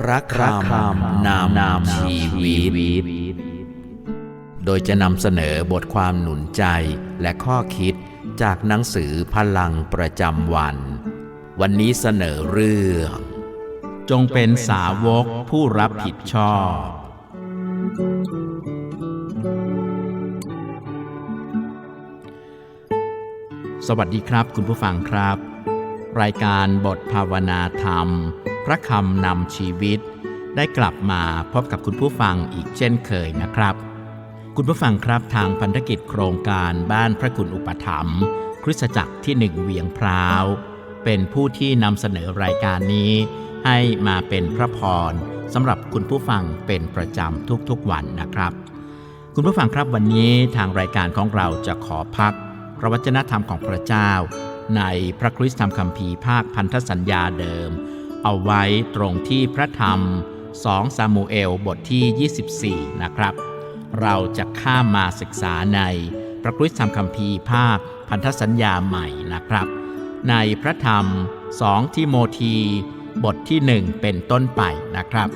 พระคำนามนามชีวิต โดยจะนำเสนอบทความหนุนใจและข้อคิดจากหนังสือพลังประจำวัน วันนี้เสนอเรื่อง จงเป็นสาวกผู้รับผิดชอบ สวัสดีครับคุณผู้ฟังครับ รายการบทภาวนาธรรม พระคำนำชีวิต ได้กลับมาพบกับคุณผู้ฟังอีกเช่นเคยนะครับ คุณผู้ฟังครับทางพันธกิจโครงการบ้านพระคุณอุปถัมภ์คริสตจักรที่หนึ่งเวียงพร้าว เป็นผู้ที่นำเสนอรายการนี้ ให้มาเป็นพระพรสำหรับคุณผู้ฟังเป็นประจำทุกๆวันนะครับ คุณผู้ฟังครับวันนี้ทางรายการของเราจะขอพักพระวจนะธรรมของพระเจ้า ในพระคริสตธรรมคัมภีร์ภาคพันธสัญญาเดิม เอาไว้ตรงที่พระธรรม 2 ซามูเอลบทที่ 24 นะครับ เราจะข้ามมาศึกษาในพระคริสธรรมคัมภีร์ภาคพันธสัญญาใหม่นะครับ ในพระธรรม 2 ทิโมธีบทที่ 1 เป็นต้นไปนะครับ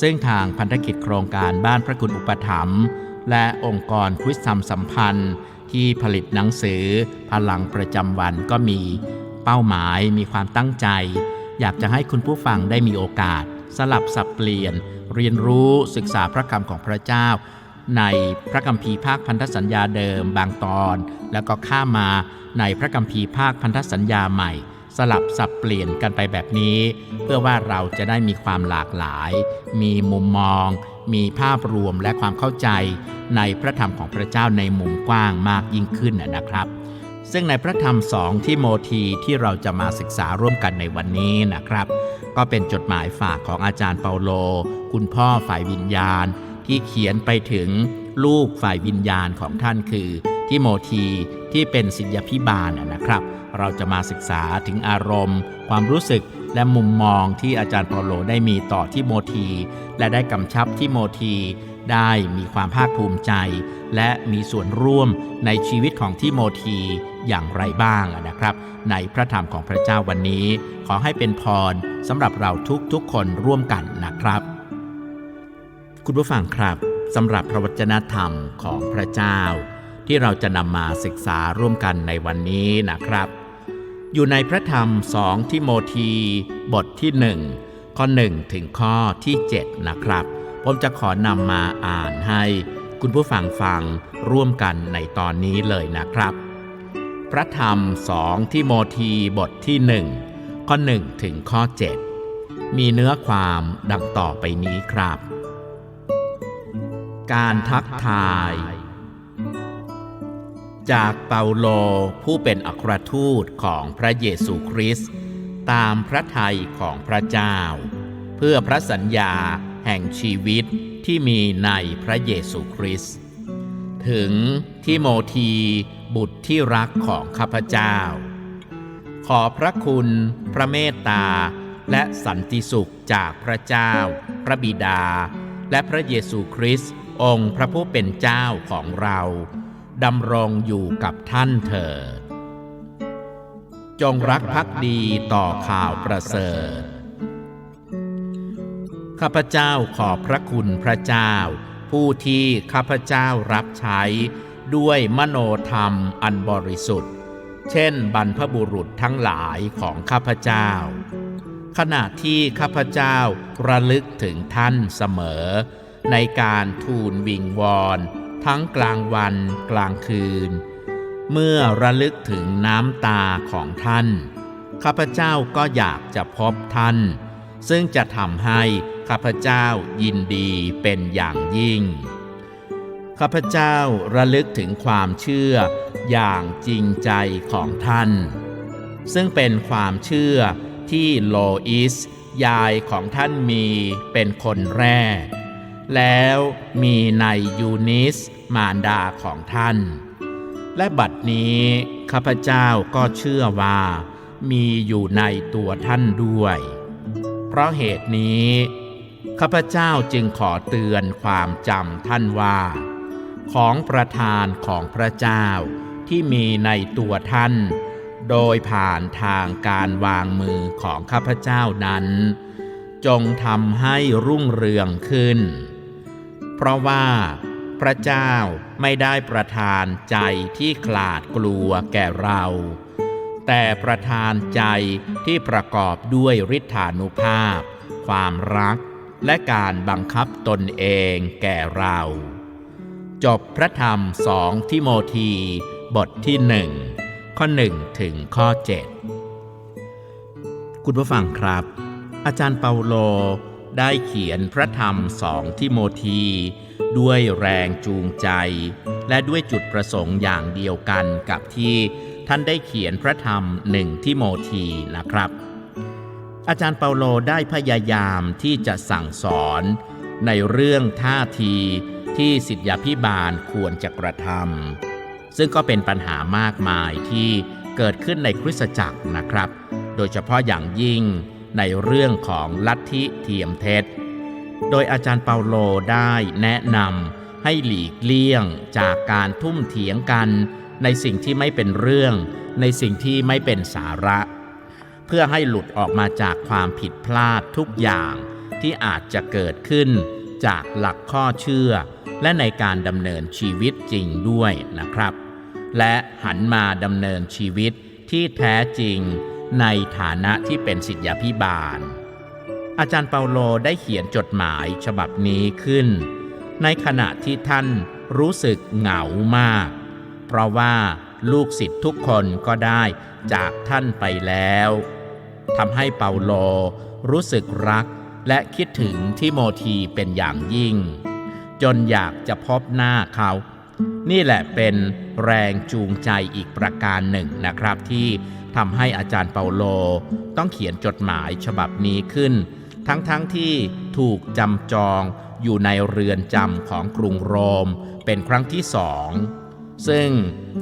ซึ่งทางพันธกิจโครงการบ้านพระคุณอุปถัมภ์และองค์กรคริสธรรมสัมพันธ์ ที่ผลิตหนังสือพลังประจำวันก็มีเป้าหมายมีความตั้งใจ อยากจะให้คุณผู้ฟังได้มีโอกาส สลับสับเปลี่ยน เรียนรู้ศึกษาพระคำของพระเจ้า ในพระคัมภีร์ภาคพันธสัญญาเดิมบางตอน แล้วก็ข้ามาในพระคัมภีร์ภาคพันธสัญญาใหม่ สลับสับเปลี่ยนกันไปแบบนี้ เพื่อว่าเราจะได้มีความหลากหลาย มีมุมมอง มีภาพรวมและความเข้าใจ ในพระธรรมของพระเจ้าในมุมกว้างมากยิ่งขึ้นนะครับ ซึ่งในพระธรรมสองที่โมทีที่เราจะมาศึกษาร่วมกันในวันนี้นะครับ ก็เป็นจดหมายฝากของอาจารย์เปาโล คุณพ่อฝ่ายวิญญาณ ที่เขียนไปถึงลูกฝ่ายวิญญาณของท่านคือทิโมธีที่เป็นศิษยพิบาลนะครับ เราจะมาศึกษาถึงอารมณ์ ความรู้สึกและมุมมองที่อาจารย์เปาโลได้มีต่อทิโมธีและได้กำชับทิโมธี ได้มีความภาคภูมิใจ และมีส่วนร่วมในชีวิตของทิโมธีอย่างไรบ้างนะครับ ในพระธรรมของพระเจ้าวันนี้ ขอให้เป็นพรสำหรับเราทุกๆคนร่วมกันนะครับ คุณผู้ฟังครับสำหรับพระวจนะธรรมของพระเจ้า ที่เราจะนำมาศึกษาร่วมกันในวันนี้นะครับ อยู่ในพระธรรมสองทิโมธีบทที่หนึ่งข้อหนึ่งถึงข้อที่ 7 นะครับ ผมจะขอนำมาอ่านให้คุณผู้ฟังฟังร่วมกันในตอนนี้เลยนะครับ พระธรรมสองทิโมธีบทที่หนึ่งข้อหนึ่งถึงข้อ 7 มีเนื้อความดังต่อไปนี้ครับ การทักทาย จากเปาโลผู้เป็นอัครทูตของพระเยซูคริสต์ตามพระทัยของพระเจ้า เพื่อพระสัญญา แห่งชีวิตที่มีในพระเยซูคริสต์ถึงทิโมธีบุตรที่รักของข้าพเจ้า ขอพระคุณ พระเมตตา และสันติสุขจากพระเจ้า พระบิดา และพระเยซูคริสต์องค์พระผู้เป็นเจ้าของเราดำรงอยู่กับท่านเถิดจงรักภักดีต่อข่าวประเสริฐ ข้าพเจ้าขอบพระคุณพระเจ้า ผู้ที่ข้าพเจ้ารับใช้ ด้วยมโนธรรมอันบริสุทธิ์ เช่นบรรพบุรุษทั้งหลายของข้าพเจ้า ขณะที่ข้าพเจ้าระลึกถึงท่านเสมอ ในการทูลวิงวอนทั้งกลางวันกลางคืน เมื่อระลึกถึงน้ำตาของท่าน ข้าพเจ้าก็อยากจะพบท่าน ซึ่งจะทำให้ข้าพเจ้ายินดีเป็นอย่างยิ่ง ข้าพเจ้าระลึกถึงความเชื่ออย่างจริงใจของท่าน ซึ่งเป็นความเชื่อที่โลอิสยายของท่านมีเป็นคนแรก แล้วมีในยูนิสมารดาของท่าน และบัดนี้ข้าพเจ้าก็เชื่อว่า มีอยู่ในตัวท่านด้วย เพราะเหตุนี้ ข้าพเจ้าจึงขอเตือนความจำท่านว่า ของประทานของพระเจ้าที่มีในตัวท่าน โดยผ่านทางการวางมือของข้าพเจ้านั้น จงทำให้รุ่งเรืองขึ้น เพราะว่าพระเจ้าไม่ได้ประทานใจที่ขลาดกลัวแก่เรา แต่ประทานใจที่ประกอบด้วยฤทธานุภาพ ความรัก และการบังคับตนเองแก่เรา จบพระธรรมสองทิโมธีบทที่หนึ่งข้อหนึ่งถึงข้อเจ็ดคุณผู้ฟังครับ อาจารย์เปาโลได้เขียนพระธรรมสองทิโมธีด้วยแรงจูงใจ และด้วยจุดประสงค์อย่างเดียวกันกับที่ ท่านได้เขียนพระธรรมหนึ่งทิโมธีนะครับ อาจารย์เปาโลได้พยายามที่จะสั่งสอนในเรื่องท่าทีที่สิทธยาพิบาลควรจะกระทำซึ่งก็เป็นปัญหามากมายที่เกิดขึ้นในคริสตจักรนะครับ โดยเฉพาะอย่างยิ่งในเรื่องของลัทธิเทียมเท็จ โดยอาจารย์เปาโลได้แนะนำให้หลีกเลี่ยงจากการทุ่มเถียงกัน ในสิ่งที่ไม่เป็นเรื่อง ในสิ่งที่ไม่เป็นสาระ เพื่อให้หลุดออกมาจากความผิดพลาดทุกอย่างที่อาจจะเกิดขึ้นจากหลักข้อเชื่อ และในการดำเนินชีวิตจริงด้วยนะครับ และหันมาดำเนินชีวิตที่แท้จริงในฐานะที่เป็นสิทธยาพิบาล อาจารย์เปาโลได้เขียนจดหมายฉบับนี้ขึ้น ในขณะที่ท่านรู้สึกเหงามาก เพราะว่าลูกศิษย์ทุกคนก็ได้จากท่านไปแล้วทำให้เปาโลรู้สึกรักและคิดถึงทิโมธีเป็นอย่างยิ่ง จนอยากจะพบหน้าเขา นี่แหละเป็นแรงจูงใจอีกประการหนึ่งนะครับ ที่ทำให้อาจารย์เปาโลต้องเขียนจดหมายฉบับนี้ขึ้น ทั้งๆทที่ถูกจำจองอยู่ในเรือนจำของกรุงโรมเป็นครั้งที่สอง ซึ่ง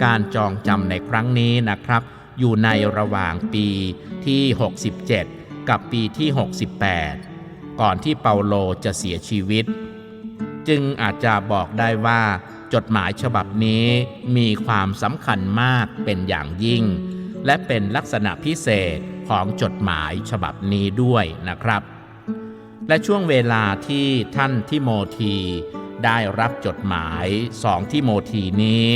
การจองจำในครั้งนี้นะครับ อยู่ในระหว่างปีที่ 67 กับปีที่ 68 ก่อนที่เปาโลจะเสียชีวิต จึงอาจจะบอกได้ว่าจดหมายฉบับนี้มีความสำคัญมากเป็นอย่างยิ่ง และเป็นลักษณะพิเศษของจดหมายฉบับนี้ด้วยนะครับ และช่วงเวลาที่ท่านทิโมธีได้รับจดหมายสองทิโมธีนี้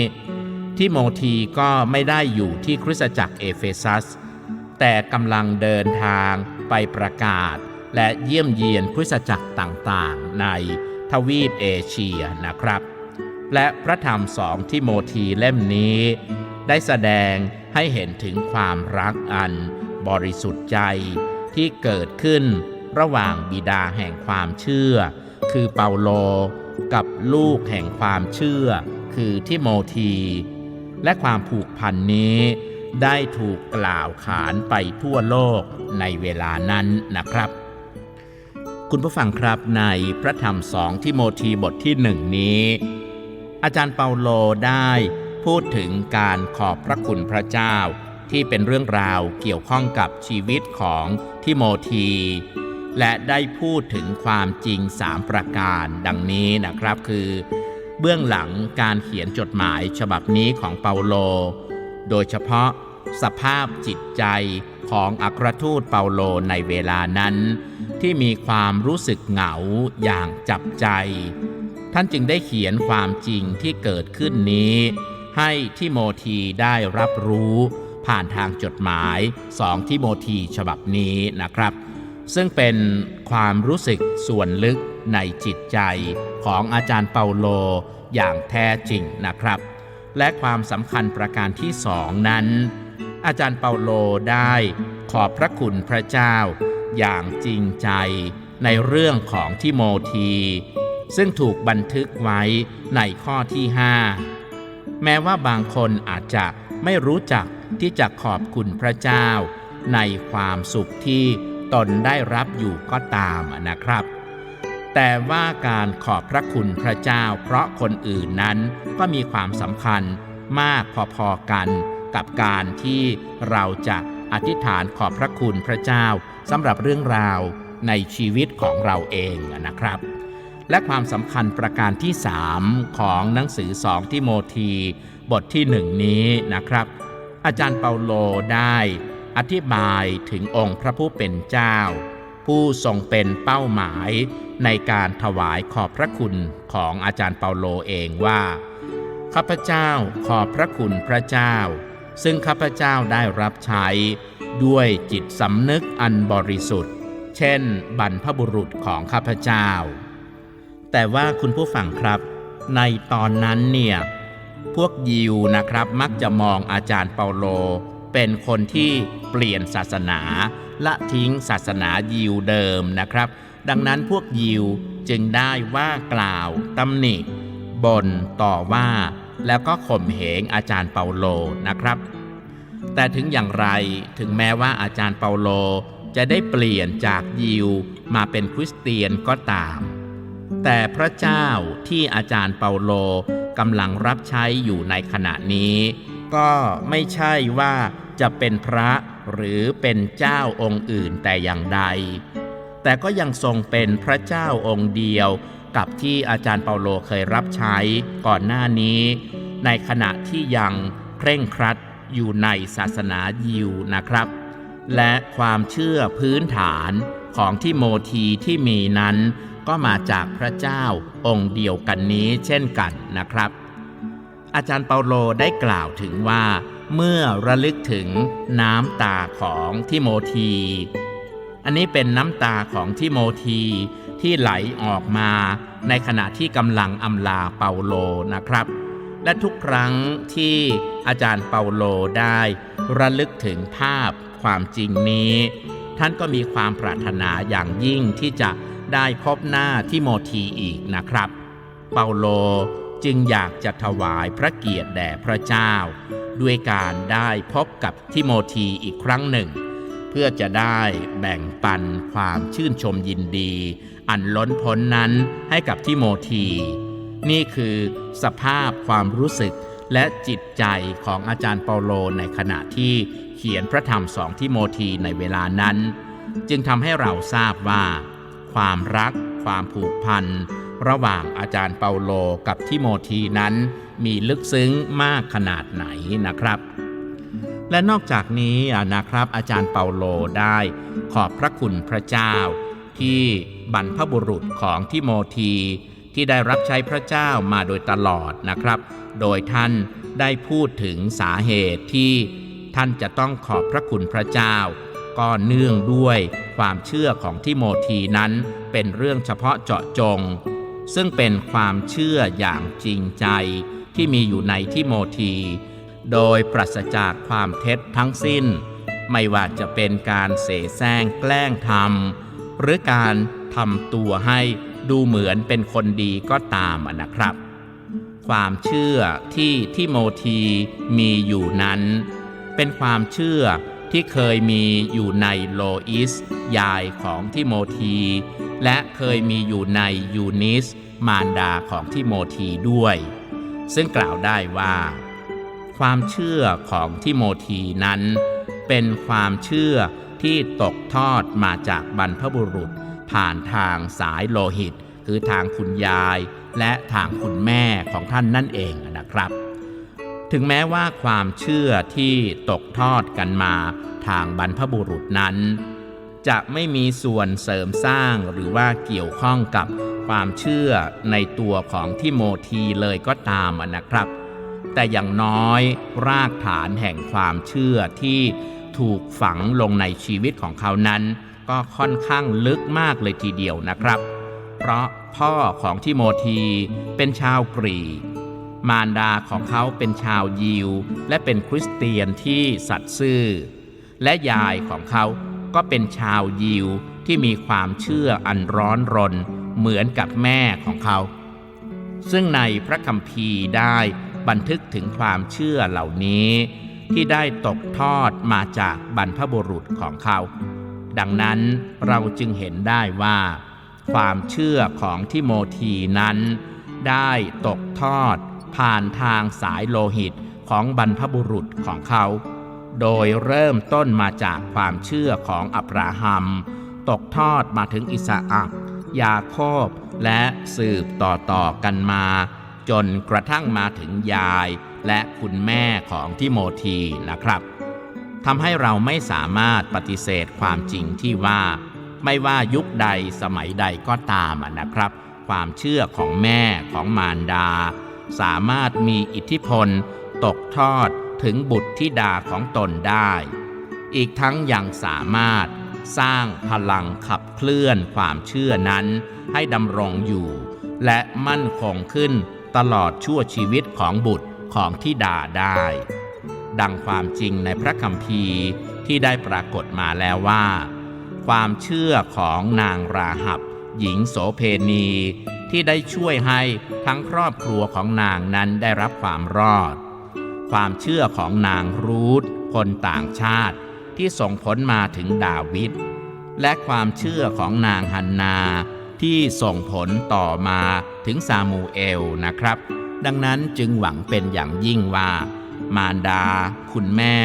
ทิโมธีก็ไม่ได้อยู่ที่คริสตจักรเอเฟซัส แต่กำลังเดินทางไปประกาศ และเยี่ยมเยียนคริสตจักรต่างๆ ในทวีปเอเชียนะครับ และพระธรรมสองทิโมธีเล่มนี้ ได้แสดงให้เห็นถึงความรักอันบริสุทธิ์ใจที่เกิดขึ้น ระหว่างบิดาแห่งความเชื่อ คือเปาโล กับลูกแห่งความเชื่อ คือทิโมธี และความผูกพันนี้ได้ถูกกล่าวขานไปทั่วโลกในเวลานั้นนะครับ คุณผู้ฟังครับในพระธรรมสองทิโมธีบทที่หนึ่งนี้ อาจารย์เปาโลได้พูดถึงการขอบพระคุณพระเจ้าที่เป็นเรื่องราวเกี่ยวข้องกับชีวิตของทิโมธี และได้พูดถึงความจริงสามประการดังนี้นะครับคือ เบื้องหลังการเขียนจดหมายฉบับนี้ของเปาโล โดยเฉพาะสภาพจิตใจของอัครทูตเปาโลในเวลานั้น ที่มีความรู้สึกเหงาอย่างจับใจ ท่านจึงได้เขียนความจริงที่เกิดขึ้นนี้ ให้ทิโมธีได้รับรู้ผ่านทางจดหมายสองทิโมธีฉบับนี้นะครับ ซึ่งเป็นความรู้สึกส่วนลึกในจิตใจของอาจารย์เปาโลอย่างแท้จริงนะครับ และความสำคัญประการที่สองนั้น อาจารย์เปาโลได้ขอบพระคุณพระเจ้าอย่างจริงใจในเรื่องของทิโมธี ซึ่งถูกบันทึกไว้ในข้อที่ 5 แม้ว่าบางคนอาจจะไม่รู้จักที่จะขอบคุณพระเจ้า ในความสุขที่ ตนได้รับอยู่ก็ตามนะครับ แต่ว่าการขอบพระคุณพระเจ้า เพราะคนอื่นนั้นก็มีความสำคัญมากพอๆกันกับการที่เราจะอธิษฐานขอบพระคุณพระเจ้าสำหรับเรื่องราวในชีวิตของเราเองนะครับ และความสำคัญประการที่ 3 ของหนังสือสองทิโมธีบทที่หนึ่งนี้นะครับ อาจารย์เปาโลได้ อธิบายถึงองค์พระผู้เป็นเจ้า ผู้ทรงเป็นเป้าหมายในการถวายขอบพระคุณของอาจารย์เปาโลเองว่า ข้าพเจ้าขอบพระคุณพระเจ้า ซึ่งข้าพเจ้าได้รับใช้ ด้วยจิตสำนึกอันบริสุทธิ์ เช่น บรรพบุรุษของข้าพเจ้า แต่ว่าคุณผู้ฟังครับ ในตอนนั้นเนี่ยพวกยิวนะครับมักจะมองอาจารย์เปาโล เป็นคนที่เปลี่ยนศาสนา ละทิ้งศาสนายิวเดิมนะครับ ดังนั้นพวกยิวจึงได้ว่ากล่าวตำหนิบ่นต่อว่า แล้วก็ข่มเหงอาจารย์เปาโลนะครับ แต่ถึงอย่างไรถึงแม้ว่าอาจารย์เปาโลจะได้เปลี่ยนจากยิวมาเป็นคริสเตียนก็ตาม แต่พระเจ้าที่อาจารย์เปาโลกำลังรับใช้อยู่ในขณะนี้ ก็ไม่ใช่ว่า จะเป็นพระหรือเป็นเจ้าองค์อื่นแต่อย่างใด แต่ก็ยังทรงเป็นพระเจ้าองค์เดียวกับที่อาจารย์เปาโลเคยรับใช้ก่อนหน้านี้ ในขณะที่ยังเคร่งครัดอยู่ในศาสนายิวนะครับ และความเชื่อพื้นฐานของที่โมทีที่มีนั้น ก็มาจากพระเจ้าองค์เดียวกันนี้เช่นกันนะครับ อาจารย์เปาโลได้กล่าวถึงว่า เมื่อระลึกถึงน้ำตาของทิโมธี อันนี้เป็นน้ำตาของทิโมธีที่ไหลออกมาในขณะที่กำลังอำลาเปาโลนะครับ และทุกครั้งที่อาจารย์เปาโลได้ ระลึกถึงภาพความจริงนี้ ท่านก็มีความปรารถนาอย่างยิ่งที่จะได้พบหน้าทิโมธีอีกนะครับ เปาโล จึงอยากจะถวายพระเกียรติแด่พระเจ้า ด้วยการได้พบกับทิโมธีอีกครั้งหนึ่ง เพื่อจะได้แบ่งปันความชื่นชมยินดี อันล้นพ้นนั้นให้กับทิโมธี นี่คือสภาพความรู้สึกและจิตใจของอาจารย์เปาโลในขณะที่เขียนพระธรรมสองทิโมธีในเวลานั้น จึงทำให้เราทราบว่า ความรัก ความผูกพันระหว่างอาจารย์เปาโลกับทิโมธีนั้นมีลึกซึ้งมากขนาดไหนนะครับ และนอกจากนี้นะครับอาจารย์เปาโลได้ขอบพระคุณพระเจ้า ที่บรรพบุรุษของทิโมธีที่ได้รับใช้พระเจ้ามาโดยตลอดนะครับ โดยท่านได้พูดถึงสาเหตุที่ท่านจะต้องขอบพระคุณพระเจ้า ก็เนื่องด้วยความเชื่อของทิโมธีนั้นเป็นเรื่องเฉพาะเจาะจง ซึ่งเป็นความเชื่ออย่างจริงใจที่มีอยู่ในทิโมธี โดยปราศจากความเท็จทั้งสิ้น ไม่ว่าจะเป็นการเสแสร้งแกล้งทำหรือการทำตัวให้ดูเหมือนเป็นคนดีก็ตามนะครับ ความเชื่อที่ทิโมธีมีอยู่นั้น เป็นความเชื่อ ที่เคยมีอยู่ในโลอิส ยายของทิโมธี และเคยมีอยู่ในยูนิส มารดาของทิโมธีด้วย ซึ่งกล่าวได้ว่า ความเชื่อของทิโมธีนั้น เป็นความเชื่อที่ตกทอดมาจากบรรพบุรุษ ผ่านทางสายโลหิต คือทางคุณยาย และทางคุณแม่ของท่านนั่นเองนะครับ ถึงแม้ว่าความเชื่อที่ตกทอดกันมาทางบรรพบุรุษนั้น จะไม่มีส่วนเสริมสร้างหรือว่าเกี่ยวข้องกับความเชื่อในตัวของทิโมธีเลยก็ตามนะครับ แต่อย่างน้อยรากฐานแห่งความเชื่อที่ถูกฝังลงในชีวิตของเขานั้น ก็ค่อนข้างลึกมากเลยทีเดียวนะครับ เพราะพ่อของทิโมธีเป็นชาวกรีก มารดาของเขาเป็นชาวยิว และเป็นคริสเตียนที่สัตย์ซื่อ และยายของเขาก็เป็นชาวยิวที่มีความเชื่ออันร้อนรนเหมือนกับแม่ของเขา ซึ่งในพระคัมภีร์ได้บันทึกถึงความเชื่อเหล่านี้ ที่ได้ตกทอดมาจากบรรพบุรุษของเขา ดังนั้นเราจึงเห็นได้ว่า ความเชื่อของทิโมธีนั้น ได้ตกทอด ผ่านทางสายโลหิตของบรรพบุรุษของเขา โดยเริ่มต้นมาจากความเชื่อของอับราฮัม ตกทอดมาถึงอิสอักยาโคบและสืบต่อๆกันมา จนกระทั่งมาถึงยายและคุณแม่ของทิโมธีนะครับทำให้เราไม่สามารถปฏิเสธความจริงที่ว่า ไม่ว่ายุคใดสมัยใดก็ตามนะครับ ความเชื่อของแม่ของมารดา สามารถมีอิทธิพล ตกทอดถึงบุตรธิดาของตนได้ อีกทั้งยังสามารถสร้างพลังขับเคลื่อนความเชื่อนั้นให้ดำรงอยู่ และมั่นคงขึ้นตลอดชั่วชีวิตของบุตรของธิดาได้ ดังความจริงในพระคัมภีร์ที่ได้ปรากฏมาแล้วว่า ความเชื่อของนางราหับ หญิงโสเพณี ที่ได้ช่วยให้ทั้งครอบครัวของนางนั้นได้รับความรอด ความเชื่อของนางรูธคนต่างชาติที่ส่งผลมาถึงดาวิดและความเชื่อของนางฮันนาที่ส่งผลต่อมาถึงซามูเอลนะครับ ดังนั้นจึงหวังเป็นอย่างยิ่งว่า มารดา คุณแม่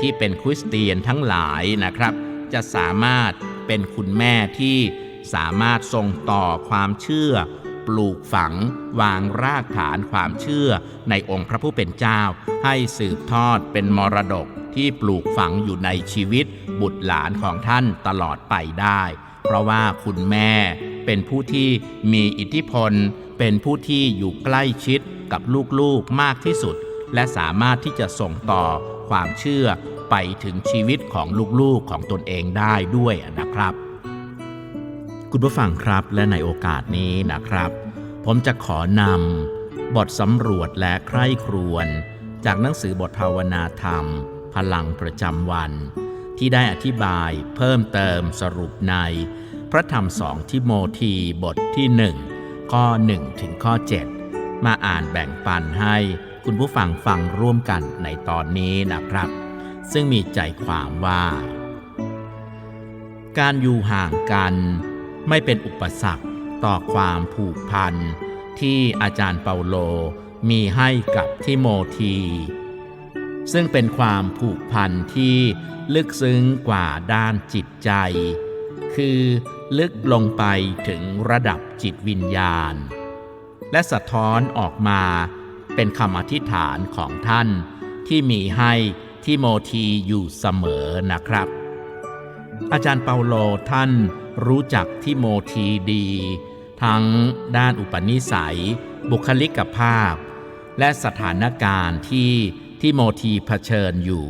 ที่เป็นคริสเตียนทั้งหลายนะครับ จะสามารถเป็นคุณแม่ที่สามารถส่งต่อความเชื่อ ปลูกฝัง วางรากฐานความเชื่อในองค์พระผู้เป็นเจ้า ให้สืบทอดเป็นมรดกที่ปลูกฝังอยู่ในชีวิต บุตรหลานของท่านตลอดไปได้ เพราะว่าคุณแม่เป็นผู้ที่มีอิทธิพล เป็นผู้ที่อยู่ใกล้ชิดกับลูกๆมากที่สุด และสามารถที่จะส่งต่อความเชื่อไปถึงชีวิตของลูกๆของตนเองได้ด้วยนะครับ คุณผู้ฟังครับและในโอกาสนี้นะครับ ผมจะขอนำบทสำรวจและใคร่ครวญจากหนังสือบทภาวนาธรรม พลังประจำวัน ที่ได้อธิบายเพิ่มเติมสรุปใน พระธรรมสองทิโมธีบทที่หนึ่งข้อ1ถึงข้อ 7 มาอ่านแบ่งปันให้คุณผู้ฟังฟังร่วมกันในตอนนี้นะครับ ซึ่งมีใจความว่า การอยู่ห่างกัน ไม่เป็นอุปสรรคต่อความผูกพัน ที่อาจารย์เปาโลมีให้กับทิโมธี ซึ่งเป็นความผูกพันที่ลึกซึ้งกว่าด้านจิตใจ คือลึกลงไปถึงระดับจิตวิญญาณ และสะท้อนออกมาเป็นคำอธิษฐานของท่านที่มีให้ทิโมธีอยู่เสมอนะครับ อาจารย์เปาโลท่านรู้จักทิโมธีดี ทั้งด้านอุปนิสัย บุคลิกภาพ และสถานการณ์ที่ทิโมธีเผชิญอยู่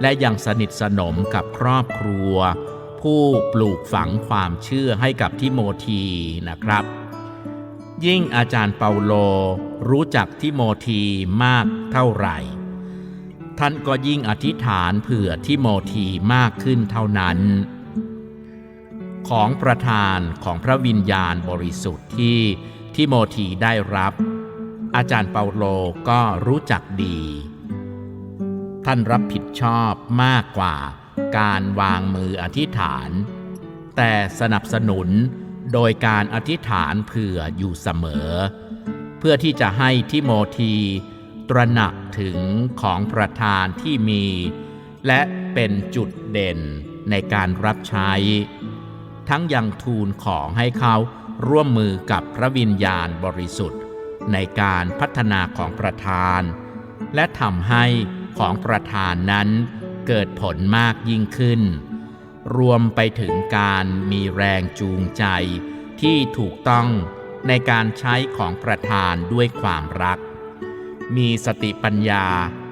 และยังสนิทสนมกับครอบครัว ผู้ปลูกฝังความเชื่อให้กับทิโมธีนะครับ ยิ่งอาจารย์เปาโลรู้จักทิโมธีมากเท่าไหร่ ท่านก็ยิ่งอธิษฐานเผื่อทิโมธีมากขึ้นเท่านั้น ของประธานของพระวิญญาณบริสุทธิ์ที่ทิโมธีได้รับ อาจารย์เปาโลก็รู้จักดี ท่านรับผิดชอบมากกว่าการวางมืออธิษฐาน แต่สนับสนุนโดยการอธิษฐานเผื่ออยู่เสมอ เพื่อที่จะให้ทิโมธี ตระหนักถึงของประธานที่มี และเป็นจุดเด่นในการรับใช้ ทั้งยังทูลขอให้เขาร่วมมือกับพระวิญญาณบริสุทธิ์ ในการพัฒนาของประธาน และทำให้ของประธานนั้นเกิดผลมากยิ่งขึ้น รวมไปถึงการมีแรงจูงใจที่ถูกต้องในการใช้ของประธานด้วยความรัก มีสติปัญญา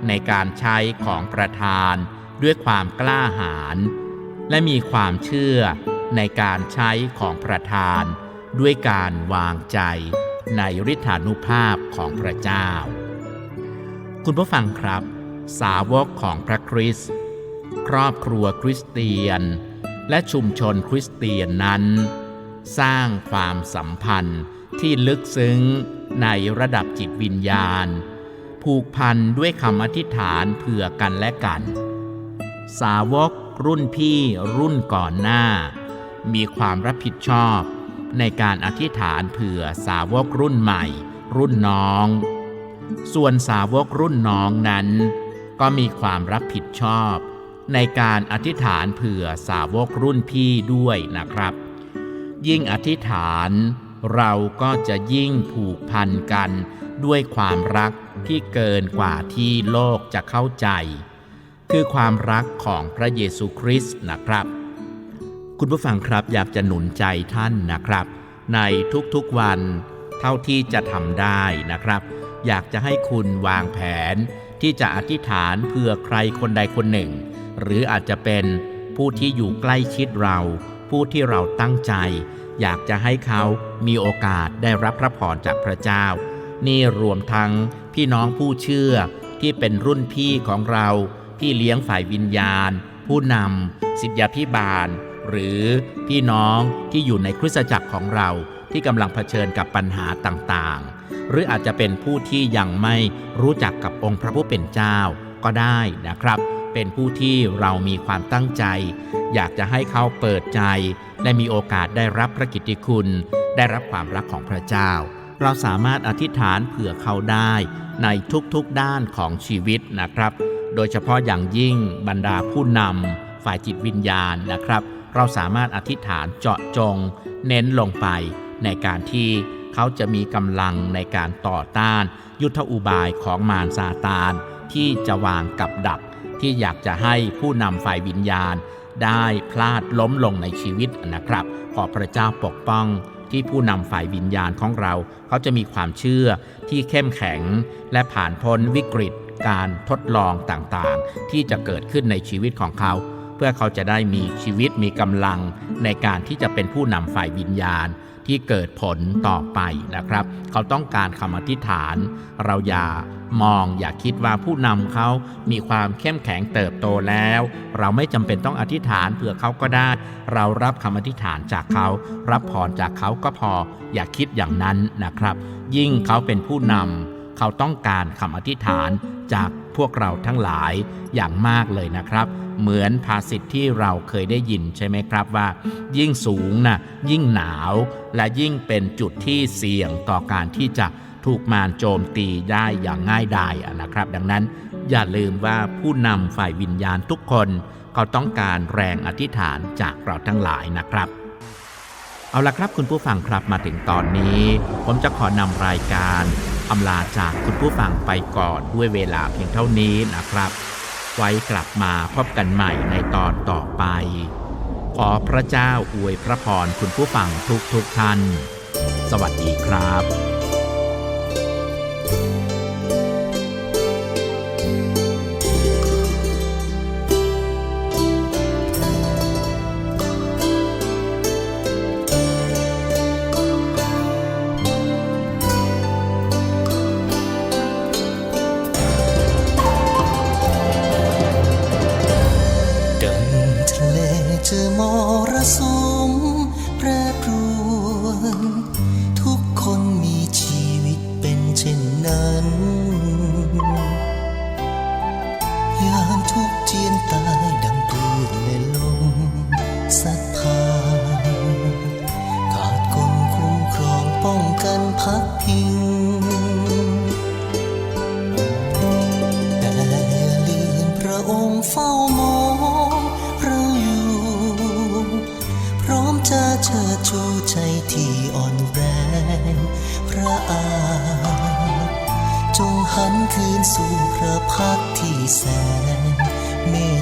ในการใช้ของประธานด้วยความกล้าหาญและมีความเชื่อในการใช้ของประธานด้วยการวางใจในฤทธานุภาพของพระเจ้า คุณผู้ฟังครับ สาวกของพระคริสต์ครอบครัวคริสเตียน และชุมชนคริสเตียนนั้น สร้างความสัมพันธ์ที่ลึกซึ้งในระดับจิตวิญญาณ ผูกพันด้วยคำอธิษฐานเผื่อกันและกัน สาวกรุ่นพี่รุ่นก่อนหน้า มีความรับผิดชอบในการอธิษฐานเผื่อสาวกรุ่นใหม่ รุ่นน้อง ส่วนสาวกรุ่นน้องนั้น ก็มีความรับผิดชอบ ในการอธิษฐานเผื่อสาวกรุ่นพี่ด้วยนะครับ ยิ่งอธิษฐานเราก็จะยิ่งผูกพันกันด้วยความรัก ที่เกินกว่าที่โลกจะเข้าใจ คือความรักของพระเยซูคริสต์นะครับ คุณผู้ฟังครับอยากจะหนุนใจท่านนะครับ ในทุกๆวัน เท่าที่จะทำได้นะครับ อยากจะให้คุณวางแผนที่จะอธิษฐานเพื่อใครคนใดคนหนึ่ง หรืออาจจะเป็นผู้ที่อยู่ใกล้ชิดเรา ผู้ที่เราตั้งใจ อยากจะให้เขามีโอกาสได้รับพระพรจากพระเจ้า นี่รวมทั้ง พี่น้องผู้เชื่อที่เป็นรุ่นพี่ของเราพี่เลี้ยงฝ่ายวิญญาณ ผู้นำสิทธยาพิบาล หรือพี่น้องที่อยู่ในคริสตจักรของเราที่กำลังเผชิญกับปัญหาต่างๆ หรืออาจจะเป็นผู้ที่ยังไม่รู้จักกับองค์พระผู้เป็นเจ้าก็ได้นะครับ เป็นผู้ที่เรามีความตั้งใจ อยากจะให้เขาเปิดใจ และมีโอกาสได้รับพระกิตติคุณ ได้รับความรักของพระเจ้า เราสามารถอธิษฐานเผื่อเขาได้ในทุกๆด้านของชีวิตนะครับ โดยเฉพาะอย่างยิ่งบรรดาผู้นำฝ่ายจิตวิญญาณนะครับ เราสามารถอธิษฐานเจาะจง เน้นลงไปในการที่เขาจะมีกำลังในการต่อต้าน ยุทธอุบายของมารซาตาน ที่จะวางกับดัก ที่อยากจะให้ผู้นำฝ่ายวิญญาณ ได้พลาดล้มลงในชีวิตนะครับ ขอพระเจ้าปกป้อง ที่ผู้นำฝ่ายวิญญาณของเรา เขาจะมีความเชื่อที่เข้มแข็ง และผ่านพ้นวิกฤต การทดลองต่างๆ ที่จะเกิดขึ้นในชีวิตของเขา เพื่อเขาจะได้มีชีวิตมีกำลัง ในการที่จะเป็นผู้นำฝ่ายวิญญาณที่เกิดผลต่อไปนะครับ เขาต้องการคำอธิษฐาน เราอย่า มองอย่าคิดว่าผู้นำเขามีความเข้มแข็งเติบโตแล้ว เราไม่จำเป็นต้องอธิษฐานเผื่อเขาก็ได้ เรารับคำอธิษฐานจากเขา รับพรจากเขาก็พอ อย่าคิดอย่างนั้นนะครับ ยิ่งเขาเป็นผู้นำเขาต้องการคำอธิษฐานจากพวกเราทั้งหลายอย่างมากเลยนะครับ เหมือนภาษิตที่เราเคยได้ยินใช่ไหมครับว่า ยิ่งสูงนะยิ่งหนาว และยิ่งเป็นจุดที่เสี่ยงต่อการที่จะ ถูกมารโจมตีได้อย่างง่ายดายนะครับ ดังนั้นอย่าลืมว่าผู้นำฝ่ายวิญญาณทุกคนเขาต้องการแรงอธิษฐานจากเราทั้งหลายนะครับ เอาละครับคุณผู้ฟังครับมาถึงตอนนี้ ผมจะขอนำรายการอำลาจากคุณผู้ฟังไปก่อนด้วยเวลาเพียงเท่านี้นะครับ ไว้กลับมาพบกันใหม่ในตอนต่อไป ขอพระเจ้าอวยพระพรคุณผู้ฟังทุกทุกท่าน สวัสดีครับ องค์เฝ้ามองเราอยู่ พร้อมจะเชิดชูใจที่อ่อนแรงพระอาจงหันคืนสู่พระพักที่แสนเมต